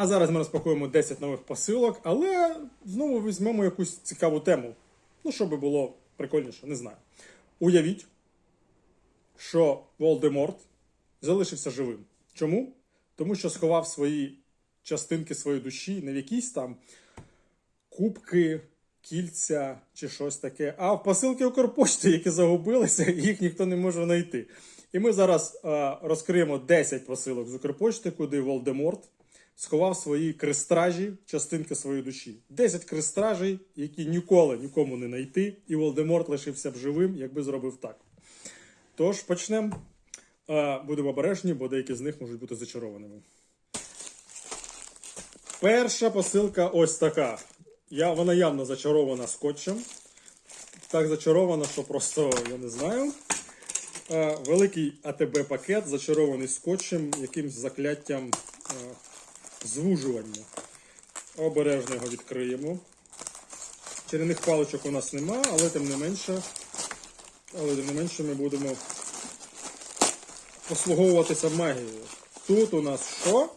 А зараз ми розпакуємо 10 нових посилок, але знову візьмемо якусь цікаву тему. Ну, щоб було прикольніше, не знаю. Уявіть, що Волдеморт залишився живим. Чому? Тому що сховав свої частинки своєї душі не в якісь там кубки, кільця чи щось таке, а в посилки Укрпошти, які загубилися, їх ніхто не може знайти. І ми зараз е, розкриємо 10 посилок з Укрпошти, куди Волдеморт сховав свої крестражі, частинки своєї душі. 10 крестражей, які ніколи нікому не знайти, і Волдеморт лишився б живим, якби зробив так. Тож почнемо. Е, Будемо обережні, бо деякі з них можуть бути зачарованими. Перша посилка ось така. Я, вона явно зачарована скотчем. Так зачарована, що просто я не знаю. Е, великий АТБ пакет зачарований скотчем, якимсь закляттям е, звужування. Обережно його відкриємо. Чарівних паличок у нас нема, але тим не менше, але тим не менше ми будемо послуговуватися магією. Тут у нас що?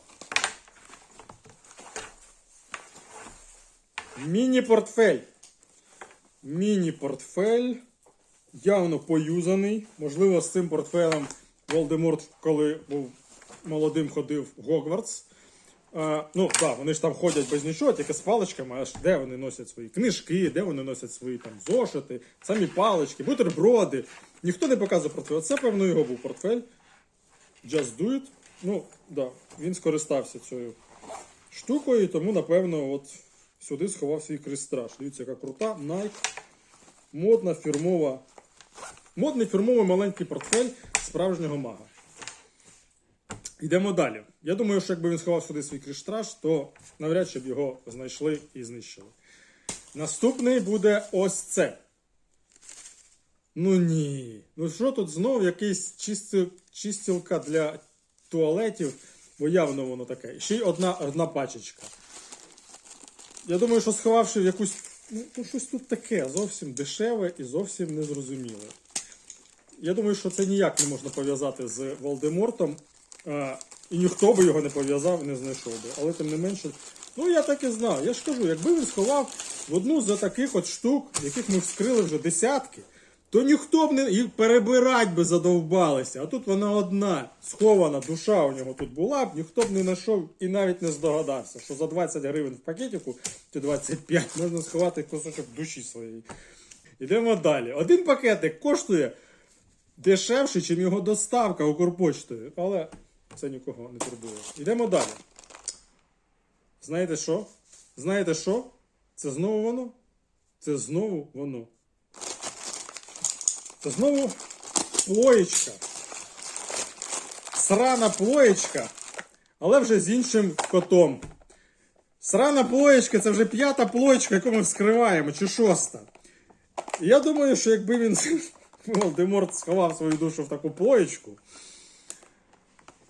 Міні-портфель. Міні-портфель. Явно поюзаний. Можливо, з цим портфелем Волдеморт, коли був молодим, ходив в Гогвартс. А, ну, да, вони ж там ходять без нічого, тільки з паличками, аж де вони носять свої книжки, де вони носять свої там зошити, самі палички, бутерброди. Ніхто не показує портфель. Це, певно, його був портфель. Just do it. Ну, да, він скористався цією штукою, тому, напевно, от сюди сховав свій крестраж. Дивіться, яка крута, Nike. Модна фірмова. Модний фірмовий маленький портфель справжнього мага. Йдемо далі. Я думаю, що якби він сховав сюди свій крестраж, то навряд чи б його знайшли і знищили. Наступний буде ось це. Ну ні. Ну що тут знов якийсь чисти- чистілка для туалетів, бо явно воно таке. Ще й одна, одна пачечка. Я думаю, що сховавши в якусь. Ну, ну, щось тут таке, зовсім дешеве і зовсім незрозуміле. Я думаю, що це ніяк не можна пов'язати з Волдемортом. А, і ніхто би його не пов'язав, не знайшов би. Але тим не менше. Ну я так і знав. Я ж кажу, якби він сховав в одну з таких от штук, яких ми вскрили вже десятки, то ніхто б не їх перебирать би задовбалися. А тут вона одна, схована душа у нього тут була б, ніхто б не знайшов і навіть не здогадався, що за 20 гривень в пакетику чи 25 можна сховати кусочок душі своєї. Йдемо далі. Один пакетик коштує дешевше, ніж його доставка Укрпочтою. Але це нікого не турбує. Йдемо далі. Знаєте що? Знаєте що? Це знову воно? Це знову воно. Це знову плоєчка. Срана плоєчка, але вже з іншим котом. Срана плоєчка це вже п'ята плоєчка, яку ми вскриваємо, чи шоста. Я думаю, що якби він Волдеморт сховав свою душу в таку плоєчку,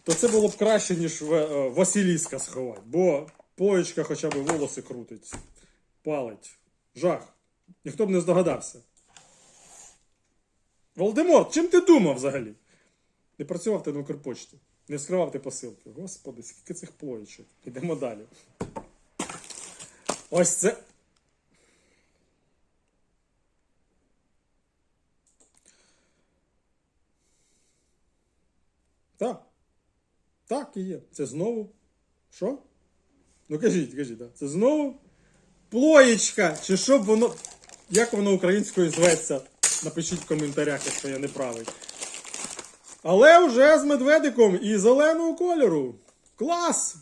то це було б краще, ніж е, Василіска сховати. Бо плоєчка хоча б волоси крутить, палить. Жах. Ніхто б не здогадався. Волдеморт, чим ти думав взагалі? Не працював ти на Укрпочті, не вскривав ти посилки. Господи, скільки цих плоєчок. Ідемо далі. Ось це. Так. І є. Це знову. Що? Ну кажіть, кажіть, так. Це знову плоєчка. Чи що б воно. Як воно українською зветься? Напишіть в коментарях, якщо я не правий. Але вже з медведиком і зеленого кольору. Клас!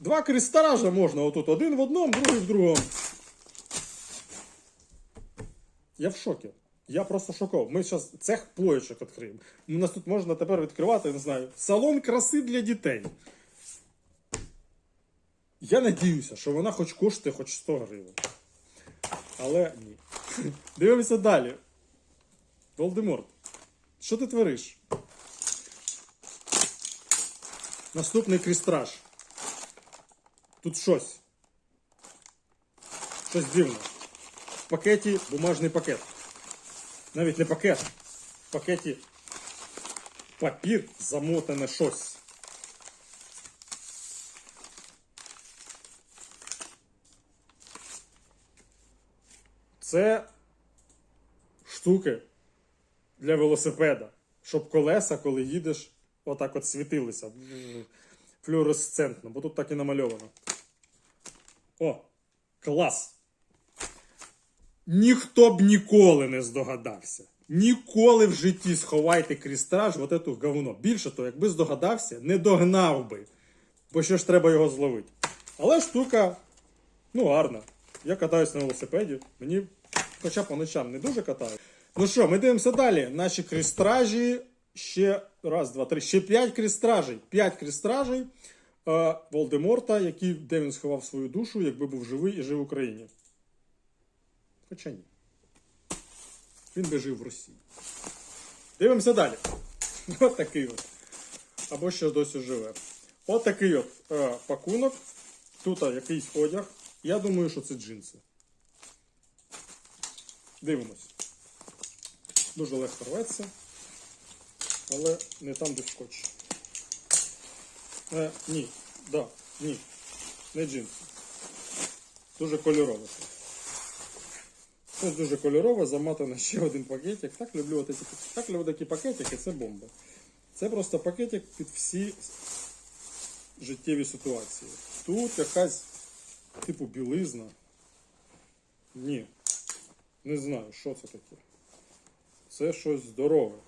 Два крестража можна отут. Один в одному, другий в другому. Я в шокі. Я просто шоков. Ми зараз цех плоєчок відкриємо. У нас тут можна тепер відкривати, не знаю, салон краси для дітей. Я надіюся, що вона хоч коштує хоч 100 гривень. Але ні. Дивимося далі. Волдеморт, що ти твориш? Наступний крістраж. Тут щось. Щось дивне. В пакеті бумажний пакет. Навіть не пакет. В пакеті папір замотане щось. Це штуки для велосипеда, щоб колеса, коли їдеш, отак от світилися флюоресцентно, бо тут так і намальовано. О, клас! Ніхто б ніколи не здогадався. Ніколи в житті сховайте крістраж, от ету говно. Більше того, якби здогадався, не догнав би. Бо що ж треба його зловити. Але штука, ну, гарна. Я катаюсь на велосипеді. Мені, хоча по ночам не дуже катаю. Ну що, ми дивимося далі. Наші крістражі. Ще раз, два, три. Ще п'ять крістражей. П'ять крістражей е, Волдеморта, який, де він сховав свою душу, якби був живий і жив в Україні. Хоча ні. Він би жив в Росії. Дивимося далі. От такий от. Або ще досі живе. От такий от е, пакунок. Тут якийсь одяг. Я думаю, що це джинси. Дивимось. Дуже легко рветься. Але не там, де скотч. Е, ні, да, ні. Не джинси. Дуже кольорове. Ось дуже кольорове, замотано ще один пакетик. Так люблю от ці, так люблю такі пакетики, це бомба. Це просто пакетик під всі життєві ситуації. Тут якась типу білизна. Ні. Не знаю, що це таке. Це щось здорове.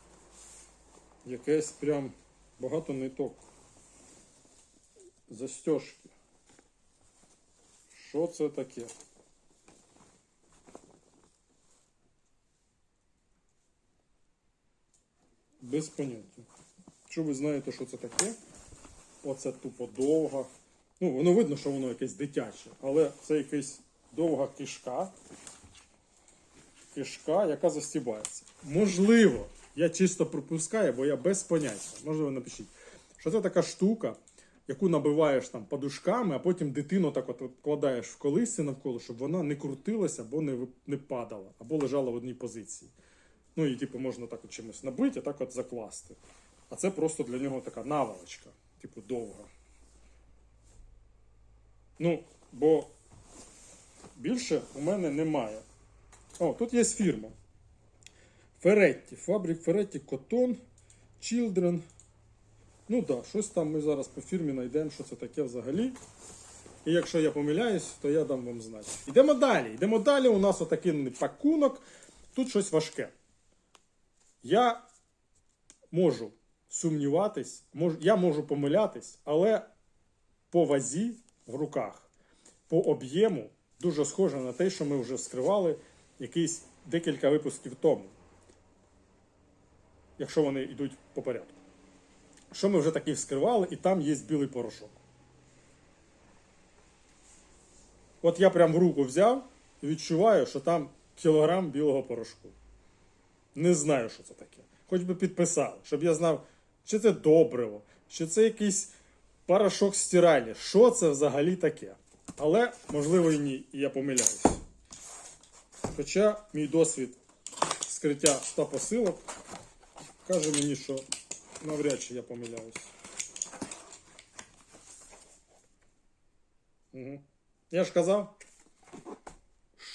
Якесь прям багато ниток. Застежки. Що це таке? Без поняття. Що ви знаєте, що це таке? Оце тупо довга. Ну, воно видно, що воно якесь дитяче, але це якась довга кишка. Кишка, яка застібається. Можливо, я чисто пропускаю, бо я без поняття. Можливо, напишіть, що це така штука, яку набиваєш там подушками, а потім дитину так от вкладаєш в колисці навколо, щоб вона не крутилася або не, не падала, або лежала в одній позиції. Ну і типу можна так от чимось набити, а так от закласти. А це просто для нього така наволочка, типу довга. Ну, бо більше у мене немає. О, тут є фірма. Феретті. Фабрик Феретті Котон, Children. Ну так, да, щось там ми зараз по фірмі знайдемо, що це таке взагалі. І якщо я помиляюсь, то я дам вам знати. Йдемо далі. Йдемо далі. У нас отакий пакунок. Тут щось важке. Я можу сумніватись, мож, я можу помилятись, але по вазі в руках, по об'єму дуже схоже на те, що ми вже вскривали якийсь декілька випусків тому. Якщо вони йдуть по порядку. Що ми вже таки вскривали, і там є білий порошок. От я прям в руку взяв і відчуваю, що там кілограм білого порошку. Не знаю, що це таке. Хоч би підписали, щоб я знав, чи це добриво, чи це якийсь порошок стиральний. Що це взагалі таке? Але, можливо, і ні, і я помиляюсь. Хоча мій досвід скриття 100 посилок каже мені, що навряд чи я помиляюсь. Угу. Я ж казав.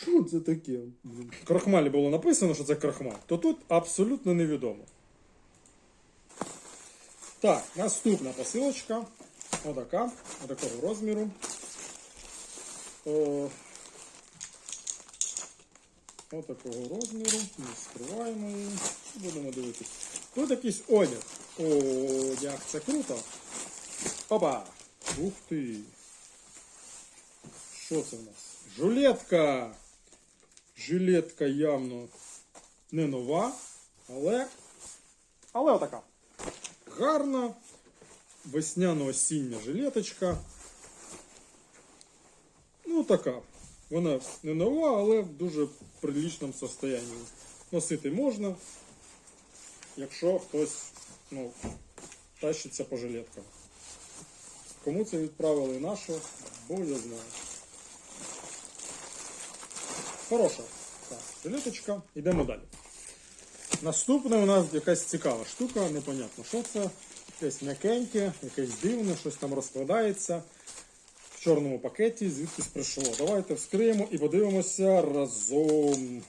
Що це таке? Блін. В крахмалі було написано, що це крахмаль, то тут абсолютно невідомо. Так, наступна посилочка. Отака, отакого розміру. О, отакого розміру. Ми скриваємо її. і Будемо дивитися. Тут якийсь одяг. Одяг, це круто. Опа! Ух ти! Що це в нас? Жилетка! Жилетка явно не нова, але. Але отака. Гарна весняно-осіння жилеточка. Ну, така. Вона не нова, але в дуже приличному состоянні. Носити можна, якщо хтось ну, тащиться по жилеткам. Кому це відправили нашу, бо я знаю. Хороша. Жилеточка. Йдемо далі. Наступне у нас якась цікава штука, непонятно, що це. Якесь м'якеньке, якесь дивне, щось там розкладається. в чорному пакеті звідкись прийшло. Давайте вскриємо і подивимося разом.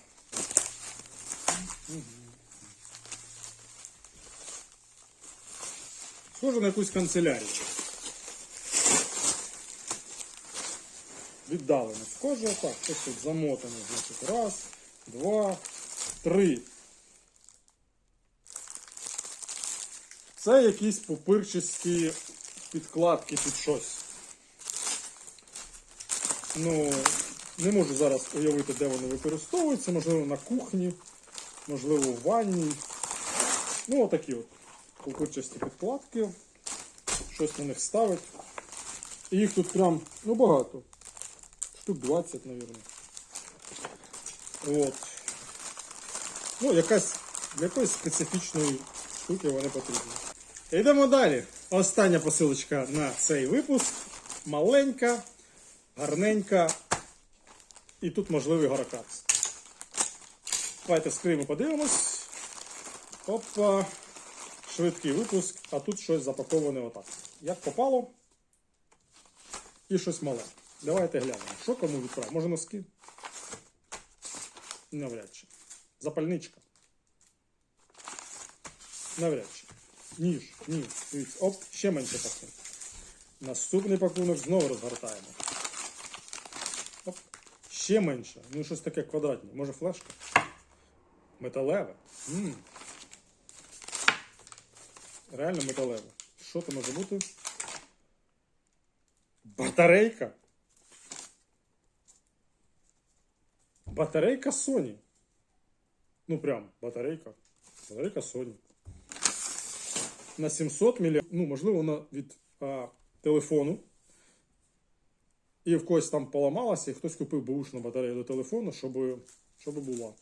Схоже на якусь канцелярію. Віддалено схоже. Так, ось тут замотано. Значить, раз, два, три. Це якісь пупирчасті підкладки під щось. Ну, не можу зараз уявити, де вони використовуються. Можливо, на кухні, можливо, в ванні. Ну, отакі от пупирчасті підкладки. Щось на них ставить. І їх тут прям, ну, багато. Штук 20, мабуть. От. Ну, якась для якоїсь специфічної штуки вони потрібні. Йдемо далі. Остання посилочка на цей випуск. Маленька, гарненька. І тут можливий горокарс. Давайте скриємо, подивимось. Опа. Швидкий випуск, а тут щось запаковане отак. Як попало. І щось мале. Давайте глянемо. Що кому відправ? Може носки? Навряд чи. Запальничка. Навряд чи. Ніж. Дивіться. Оп, ще менше пакунок. Наступний пакунок знову розгортаємо. Оп. Ще менше. Ну, щось таке квадратне. Може флешка? Металеве. м Реально металеве. Що це може бути? Батарейка. Батарейка Sony. Ну прям, батарейка. Батарейка Sony. На 700 мА. Ну, можливо, вона від а, телефону. І в когось там поламалася, і хтось купив бушну батарею до телефону, щоб, щоб була.